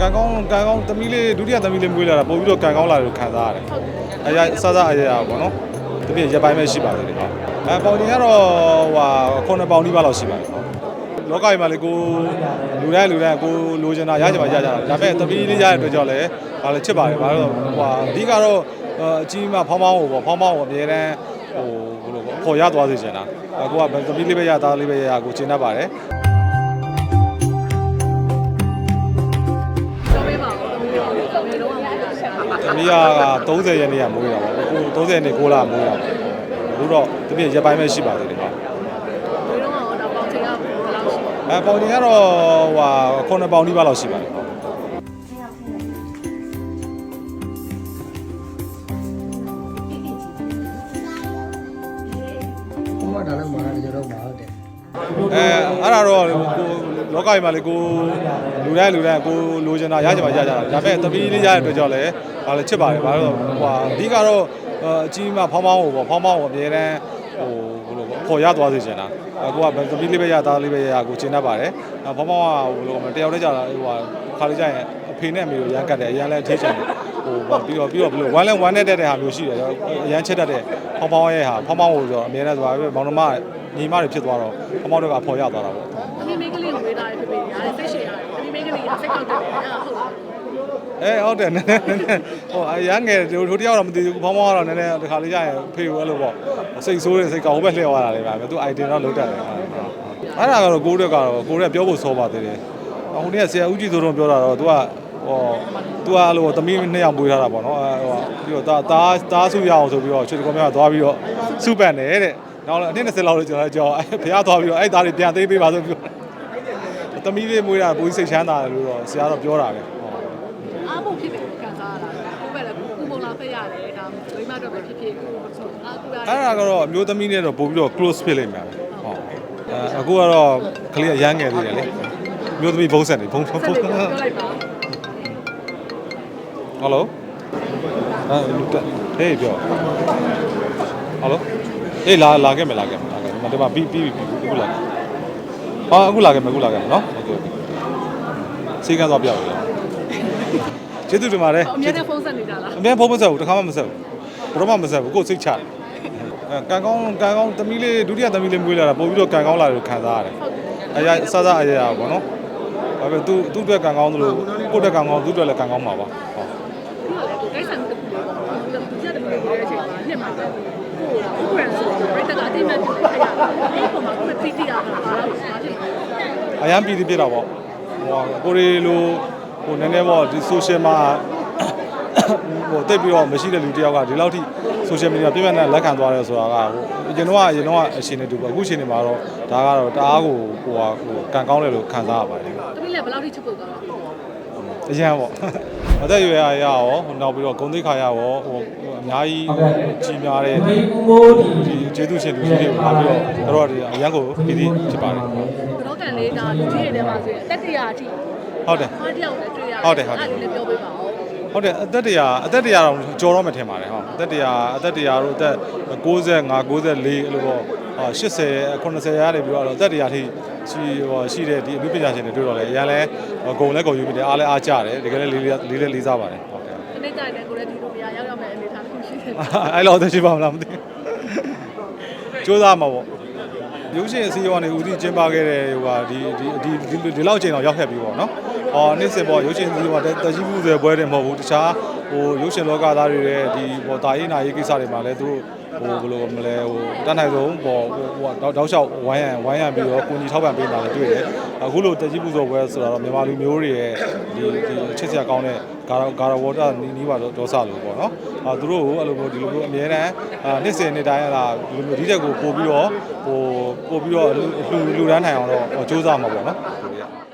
ကန်ကောင်းကန်ကောင်းသမီးလေးဒုတိယသမီးလေးမွေးလာတာပို့ပြီးတော့ကန်ကောင်းလာတယ်လို့ခံစားရတယ်။အရာစစအရာရာပေါ့နော်။တပြည့်ရက်ပိုင်းပဲရှိပါသေးတယ်ဟုတ်။အဲပေါင်တင်ကတော့ဟိုခုနှစ်ပေါင်ဒီပါလောက်ရှိပါတယ်ဟုတ်။လောကကြီးမှာလေကိုလူတိုင်းလူတိုင်းကိုလိုချင်တာရချင်မှရကြတာ။ဒါပေမဲ့သမီးလေးရတဲ့အတွက်ကြောင့်လည်းဗာလေချစ်ပါတယ်။ဘာလို့ဟိုအဓိကတော့အကြီးမဖောင်းဖောင်းကိုပေါ့ဖောင်းဖောင်းကိုအမြဲတမ်းဟိုဘယ်လိုပေါ့ခေါ်ရသွားစေချင်တာ။ကိုကသမီးလေးပဲရသားလေးပဲရကိုကျင်တတ်ပါတယ်။ သမီးက30ရက်နေ့ကမွေးတာပေါ့အခု30ရက်နေ့6လမွေးတာပေါ့အခုတော့တပြည့်ရက်ပိုင်းပဲရှိပါသေးတယ်ဟုတ်သမီးလုံးအောင်တော့ပေါင်ချိန်ရဘယ်လောက်ရှိလဲအဲပေါင်တင်ကတော့ဟိုခုနှစ်ပေါင်ဒီပါလောက်ရှိပါတယ်ဟုတ်ဘုမဒါလည်းမာရကြတော့မှာဟုတ်တယ် အဲအဲ့ဒါတော့ကိုလောကကြီးမှာလေကိုလူတိုင်းလူတိုင်းကိုလိုချင်တာရချင်မှရကြတာဒါပေမဲ့သမီးလေးရတဲ့အတွက်ကြောင့်လည်းဒါလည်းချစ်ပါတယ်ဘာလို့ဟိုအဓိကတော့အကြီးမဖောင်းဖောင်းကိုပေါ့ဖောင်းဖောင်းကိုအမြဲတမ်းဟိုဘယ်လိုပေါ့ခေါ်ရသွားစေချင်တာအကိုကသမီးလေးပဲရသားလေးပဲရကိုကျင်တတ်ပါတယ်ဖောင်းဖောင်းကဘယ်လိုမတယောက်တည်းကြတာဟိုခါလေးကြရင်အဖေနဲ့အမေကိုရမ်းကတ်တယ်အရန်လည်းအထေးချင်တယ်ဟိုပြီးတော့ပြီးတော့ဘယ်လိုဝမ်းလဲဝမ်းနဲ့တက်တဲ့ဟာမျိုးရှိတယ်အရန်ချစ်တတ်တဲ့ဖောင်းဖောင်းရဲ့ဟာဖောင်းဖောင်းကိုဆိုတော့အမြဲတမ်းဆိုတာမောင်နှမ ညီမတွေဖြစ်သွားတော့ဖောင်းဖောင်းတို့ကအဖော်ရသွားတာပေါ့သမီးမိန်းကလေးကိုဝေးတာဖြစ်ပြီးရတယ်စိတ်ရှည်ရတယ်သမီးမိန်းကလေးကစိတ်ကောက်တယ်အဲ့ဒါဟုတ်လားအဲဟုတ်တယ်နည်းနည်းနည်းနည်းဟိုအရန်ငယ်တို့တို့တယောက်တော့မသိဘူးဖောင်းဖောင်းကတော့နည်းနည်းဒီခါလေးကျရင်ဖေကိုအဲ့လိုပေါ့စိတ်ဆိုးတဲ့စိတ်ကောက်ဟိုဘက်လှည့်သွားတာလေဗျာသူ item တော့လုံးတက်တယ်အဲ့ဒါကတော့ကိုးရက်ကတော့ကိုးရက်ပြောဖို့စောပါသေးတယ်ဟိုနေ့ကဆရာဦးကြည်စိုးတော့ပြောတာတော့ तू ကဟော तू ကအဲ့လိုသမီးနှစ်ယောက်ပွေးထားတာပေါ့နော်ဟိုပြီးတော့တာတာတာစုရအောင်ဆိုပြီးတော့ချွေကောများသွားပြီးတော့စုပတ်တယ်တဲ့ နောက်လည်းအနည်း20လောက်လို့ကျွန်တော်ကြောက်ဘုရားသွားပြီးတော့အဲ့သားတွေပြန်သေးပေးပါဆိုပြီးတော့သမီးလေးမွေးတာပူစိတ်ချမ်းသာတယ်လို့တော့ဆရာတော့ပြောတာပဲအားဖို့ဖြစ်တယ်လို့ခံစားရတာကိုယ်ပဲလည်းကိုပုံလာဖက်ရတယ်ဒါမိမတော့ပဲဖြစ်ဖြစ်ကိုဆိုအားကိုရတယ်အဲ့ဒါကတော့အမျိုးသမီးနဲ့တော့ပို့ပြီးတော့ close ဖြစ်လိမ့်မယ်ဟုတ်အဲအခုကတော့ကလေးကရမ်းငယ်သေးတယ်လေအမျိုးသမီးဘုံဆက်နေဘုံဘုံဆက်ဟလို့ပြောလိုက်ပါယ်လိုအဲလူတက်ဟေးပြောဟယ်လို အေးလာလာခဲ့မယ်လာခဲ့မယ်လာခဲ့မယ်ဒီမှာပြီးပြီးပြီးအခုလာဟာအခုလာခဲ့မယ်အခုလာခဲ့မယ်နော်โอเคโอเคစိတ်ကန်းသွားပြပါလေကျေးဇူးတင်ပါတယ် အမြဲတမ်းဖုန်းဆက်နေတာလား အမြဲဖုန်းမဆက်ဘူးတစ်ခါမှမဆက်ဘူးဘယ်တော့မှမဆက်ဘူးကိုယ်စိတ်ချတယ်အဲကန်ကောင်းကန်ကောင်းသမီးလေးဒုတိယသမီးလေးမွေးလာတာပို့ပြီးတော့ကန်ကောင်းလာတယ်လို့ခံစားရတယ်အရာစစအရာရာပေါ့နော်ဘာပဲသူသူ့အတွက်ကန်ကောင်းသလိုကိုယ့်အတွက်ကန်ကောင်းသူ့အတွက်လည်းကန်ကောင်းမှာပါဟုတ် ဒီ ကလည်းကိုကိစ္စတစ်ခုပေါ့ဒီရက်တစ်ခုရဲ့အချိန်မှာနှစ်မှာပဲကိုကိုယ်ကဆိုပြိတ္တကအတိမတ်ဖြစ်နေရတာအဲ့ပုံမှာကိုယ်ပီတီရတာဘာလို့စားဖြစ်လဲအရန်ပြည်သူပြစ်တာပေါ့ဟိုကိုရီလိုဟိုနည်းနည်းပေါ့ဒီ social မှာဟိုတိတ်ပြီးတော့မရှိတဲ့လူတယောက်ကဒီလောက်ထိ social media ပြည့်ပြည့်နဲ့လက်ခံသွားတယ်ဆိုတာကဟိုအရင်တော့အရင်တော့အရှင်နေတူပေါ့အခုအချိန်နေမှာတော့ဒါကတော့တအားကိုဟိုဟာဟိုကန်ကောင်းတယ်လို့ခံစားရပါတယ်တမီးလည်းဘယ်လောက်ထိချစ်ဖို့ကောင်းလဲ အရန်ပေါ့အသက်အရွယ်ရရရောနောက်ပြီးတော့ဂုံသိက္ခာရရောဟိုအများကြီးကြီးများတဲ့ဒီဦးမိုးဒီဒီကျေးဇူးရှင်လူကြီးတွေကိုလာပြီးတော့တော့ဒီအရန်ကိုပြည်ပြီးဖြစ်ပါတယ်ဘရောကန်လေးဒါလူကြီးတွေထဲမှာဆိုရင်တက်တရာအထိဟုတ်တယ်ဟာတယောက်လည်းတွေ့ရတယ်ဟုတ်တယ်ဟုတ်တယ်အဲ့ဒါလေးလည်းပြောပေးပါဦးဟုတ်တယ်အသက်တရာအသက်တရာတော့ကြော်တော့မထင်ပါတယ်ဟုတ်အသက်တရာအသက်တရာတို့အသက်65 94အဲ့လိုပေါ့80 90ရတယ်ပြီးတော့အသက်တရာထိရှိဟောရှိတဲ့ဒီအမှုပညာရှင်တွေတွေ့တော့လေအရ န်လဲဂုံလဲဂုံယူပြီးတယ်အားလဲအားကြတယ်တကယ်လဲလေးလေးလေးလေးစားပါတယ်ဟုတ်တယ်ဒီနေ့ကျရင်လည်းကိုလည်းဒီလိုတရားရောက်ရောက်မဲ့အနေအထားတစ်ခုရှိတယ်အဲ့လိုတော့ရှိပါမလားမသိဘူးစူးစမ်းမှာပေါ့ရုပ်ရှင်အစည်းအဝေးကနေဦးစီးကျင်းပခဲ့တဲ့ဟိုဟာဒီဒီဒီဒီဒီလောက်ချိန်တော့ရောက်ခဲ့ပြီပေါ့နော်။အော်နေ့စဉ်ပေါ့ရုပ်ရှင်အစည်းအဝေးကတကြီးမှုတွေပွဲတယ်မဟုတ်ဘူးတခြားဟိုရုပ်ရှင်လောကသားတွေရဲ့ဒီဟိုတာရေးနာရေးကိစ္စတွေမှာလည်းသူတို့ ဟိုဘယ်လိုမလဲဟိုတန်းနိုင်ဆုံးပေါ့ဟိုဟိုတောက်လျှောက်ဝိုင်းရန်ဝိုင်းရန်ပြီးတော့ကိုကြီးထောက်ပံ့ပေးတာလည်းတွေ့တယ်။အခုလိုတကြီးမှုဆိုပွဲဆိုတော့မြန်မာလူမျိုးတွေရဲ့ဒီဒီချစ်စရာကောင်းတဲ့ဂါရဂါရဝတာနီးနီးပါတော့ဒေါဆလို့ပေါ့နော်။အာသူတို့ကိုအဲ့လိုမျိုးဒီလိုမျိုးအများတန်းအာနှစ်စဉ်နှစ်တိုင်းအဲ့ဒါဒီလိုမျိုးဒီတက်ကိုပို့ပြီးတော့ဟိုပို့ပြီးတော့လူလူတန်းနိုင်အောင်တော့စူးစမ်းမှာပေါ့နော်။